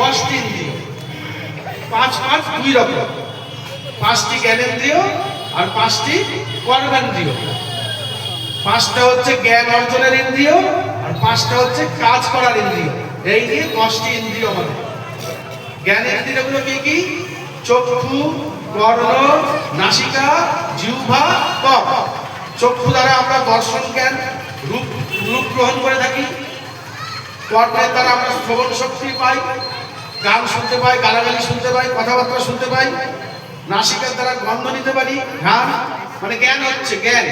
দশটি ইন্দ্রিয় পাঁচ পাঁচ দুই রকম। পাঁচটি জ্ঞানেন্দ্রিয় আর পাঁচটি কর্মেন্দ্রিয় পাঁচটা হচ্ছে জ্ঞান অর্জনের ইন্দ্রিয় আর পাঁচটা হচ্ছে কাজ করার ইন্দ্রিয়। এই নিয়ে দশটি ইন্দ্রিয় আমাদের জ্ঞান ইন্দ্রিয়গুলো কি কি? চক্ষু, কর্ণ, নাসিকা, জিহ্বা, ত্বক। চক্ষু দ্বারা আমরা দর্শন জ্ঞান, রূপ রূপ গ্রহণ করে থাকি। কর্ণের দ্বারা আমরা শ্রবণ শক্তি পাই, গান শুনতে পাই, গালাগালি শুনতে পাই, কথাবার্তা শুনতে পাই। নাসিকের দ্বারা গন্ধ নিতে পারি, ঘ্রাণ মানে জ্ঞান হচ্ছে, জ্ঞান।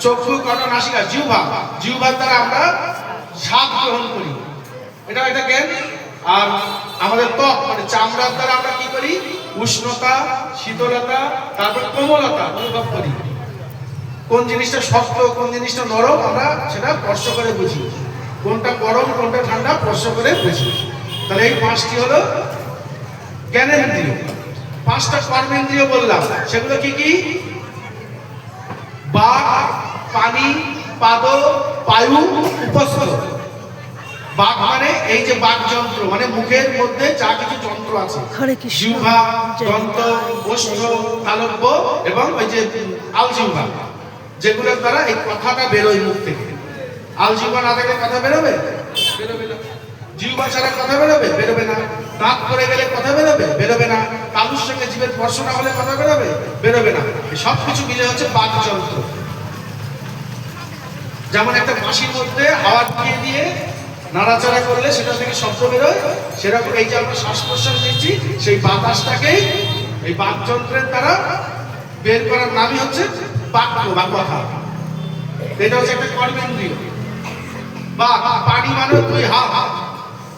চক্ষু, কর্ণ, নাসিকা, জিহ্বা। জিহ্বার দ্বারা আমরা স্বাদ গ্রহণ করি। এটা একটা জ্ঞান। আর আমাদের ত্বক মানে চামড়ার দ্বারা আমরা কি করি? উষ্ণতা, শীতলতা, তারপর কোমলতা অনুভব করি। কোন জিনিসটা শক্ত, কোন জিনিসটা নরম, আমরা সেটা স্পর্শ করে বুঝি। কোনটা গরম কোনটা ঠান্ডা স্পর্শ করে বুঝি তাহলে এই পাঁচটি হলো জ্ঞানেন্দ্রিয় পাঁচটা কর্মেন্দ্রিয় বললাম। সেগুলো কি কি? বাঘ পানি পাদ বায়ু উপস্থ বাঘ মানে এই যে বাঘ যন্ত্র মানে মুখের মধ্যে যা কিছু যন্ত্র আছে। জিহ্বা দন্ত ওষ্ঠ তালব্য এবং ওই যে আলজিহ্বা যেগুলোর দ্বারা এই কথাটা বেরোয় মুখ থেকে। আলজিহ্বা না থাকলে কথা বেরোবে? বেরোবে ছাড়া কথা বেরোবে? বেরোবে না। দাঁত পড়ে গেলে কথা বেরোবে? বেরোবে না। তালুর সঙ্গে জীবের স্পর্শ না হলে কথা বেরোবে? বেরোবে না। সব কিছু মিলে হচ্ছে বাক যন্ত্র। যেমন একটা বাঁশির মধ্যে হাওয়া দিয়ে দিয়ে নাড়াচাড়া করলে সেটা থেকে শব্দ বেরোয়, সেরকম এই যে আমরা শ্বাস প্রশ্বাস নিচ্ছি, সেই বাতাসটাকেই এই বাকযন্ত্রের দ্বারা বের করার নামই হচ্ছে বাক্য বা কথা। এটা হচ্ছে একটা কর্মেন্দ্রিয়। বা পানি মানে দুই হাত।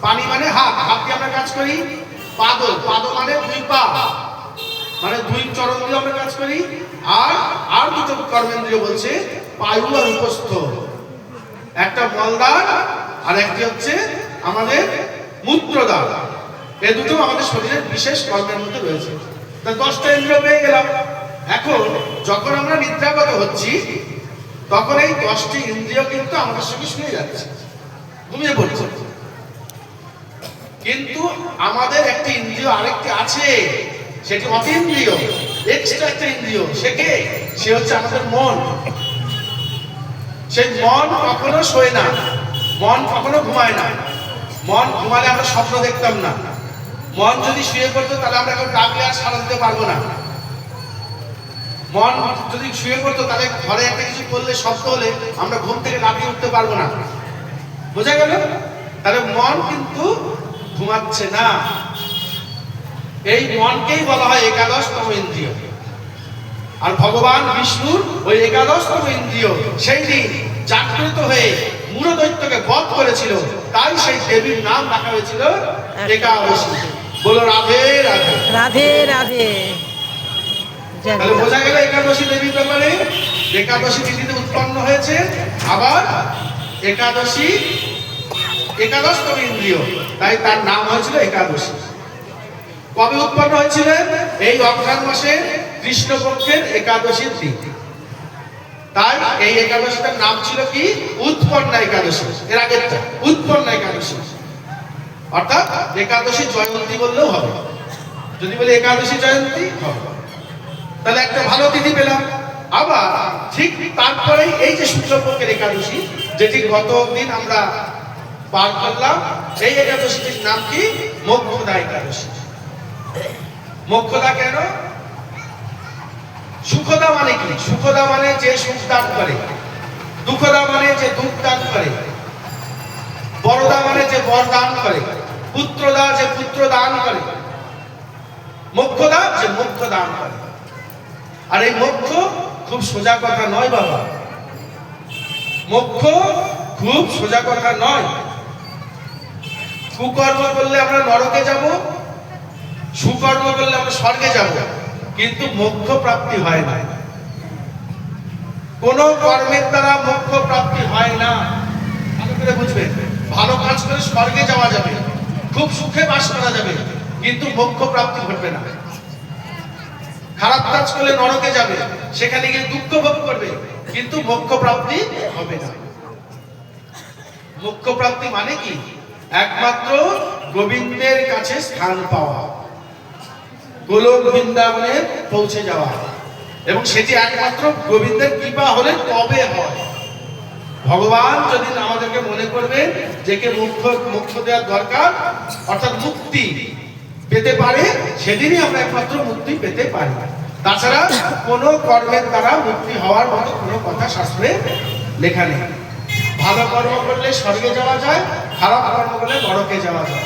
পানি মানে হাত। হাত দিয়ে আমরা কাজ করি পাদ পাদ মানে দুই পা। মানে দুই চরণ দিয়ে আমরা কাজ করি। আর আর দুটো কর্মেন্দ্রিয় বলছে পায়ু আর উপস্থ। একটা মলদার আর একটি হচ্ছে আমাদের মূত্রদার এই দুটো আমাদের শরীরের বিশেষ কর্মের মধ্যে রয়েছে। তা দশটা ইন্দ্রিয় পেয়ে গেলাম। এখন যখন আমরা নিদ্রাগত হচ্ছি তখন এই দশটি ইন্দ্রিয় কিন্তু আমাদের সঙ্গে শুয়ে যাচ্ছে, ঘুমিয়ে পড়ছে। কিন্তু আমাদের একটি ইন্দ্রিয় আরেকটি আছে, সেটি অতীন্দ্রিয়। এক্সট্রা একটা ইন্দ্রিয়, সে কে? সে হচ্ছে আমাদের মন। সেই মন কখনো শোয় না, মন কখনো ঘুমায় না। মন ঘুমালে আমরা স্বপ্ন দেখতাম না। মন যদি শুয়ে পড়তো, তাহলে আমরা এখন ডাকলে আর সাড়া দিতে পারব না। মন যদি শুয়ে পড়তো তাহলে ঘরে একটা কিছু করলে শব্দ হলে আমরা ঘুম থেকে লাফিয়ে উঠতে পারব না। বোঝা গেল? তাহলে মন কিন্তু ঘুমাচ্ছে না। এই মনকেই বলা হয় একাদশতম ইন্দ্রিয়। আর ভগবান বিষ্ণুর ওই একাদশতম ইন্দ্রিয় সেই দিন জাগ্রত হয়ে মূল দৈত্যকে বধ করেছিল। তাই সেই দেবীর নাম রাখা হয়েছিল একাদশী। বলো রাধে রাধে। রাধে রাধে। তাহলে বোঝা গেল একাদশী দেবীর ব্যাপারে। একাদশী তিথিতে উৎপন্ন হয়েছে আবার একাদশী একাদশতম ইন্দ্রিয়। তাই তার নাম হয়েছিল একাদশী। কবে উৎপন্ন হয়েছিলেন এই অঘ্রাণ মাসে কৃষ্ণপক্ষের একাদশীর দিন। তাই এই একাদশীটার নাম ছিল কি? উৎপন্না একাদশী। এর আগেরটা উৎপন্না একাদশী। অর্থাৎ একাদশী জয়ন্তী বললেও হবে। যদি বলি একাদশী জয়ন্তী হবে। তাহলে একটা ভালো তিথি পেলাম। আবার ঠিক তারপরেই এই যে শুক্লপক্ষের একাদশী যেটি গত দিন আমরা পার করলাম এই একাদশীটির নাম কি? মোক্ষদা একাদশী। মোক্ষদা কেন? সুখদা মানে কি? সুখদা মানে যে সুখ দান করে, দুঃখদা মানে যে দুঃখ দান করে, বড়দা মানে যে বর দান করে, পুত্রদা যে পুত্র দান করে, মোক্ষদা যে মোক্ষ দান করে। আর এই মোক্ষ খুব সোজা কথা নয় বাবা। মোক্ষ খুব সোজা কথা নয়। কুকর্ম করলে আমরা নরকে যাব, সুকর্ম করলে আমরা স্বর্গে যাব, কিন্তু মোক্ষ প্রাপ্তি হয় না। কোন কর্মের দ্বারা মোক্ষ প্রাপ্তি হয় না। ভালো করে বুঝবেন ভালো কাজ করে স্বর্গে যাওয়া যাবে, খুব সুখে বাস করা যাবে, কিন্তু মোক্ষ প্রাপ্তি ঘটবে না। খারাপ কাজ করলে নরকে যাবে, সেখানে গিয়ে দুঃখ ভোগ করবে, কিন্তু মোক্ষ প্রাপ্তি হবে না। মোক্ষ প্রাপ্তি মানে কি? একমাত্র গোবিন্দের কাছে স্থান পাওয়া, গোলক বৃন্দাবনে পৌঁছে যাওয়া। এবং সেটি একমাত্র গোবিন্দের কৃপা হলে তবে হয়। ভগবান যদি আমাদেরকে মনে করবে যে কে মুখ্য মুখ্য দেওয়ার দরকার, অর্থাৎ মুক্তি পেতে পারে, সেদিনই আমরা একমাত্র মুক্তি পেতে পারি। তাছাড়া কোনো কর্মের দ্বারা মুক্তি হওয়ার মতো কোনো কথা শাস্ত্রে লেখা নেই। ভালো কর্ম করলে স্বর্গে যাওয়া যায়, খারাপ কর্ম করলে নরকে যাওয়া যায়।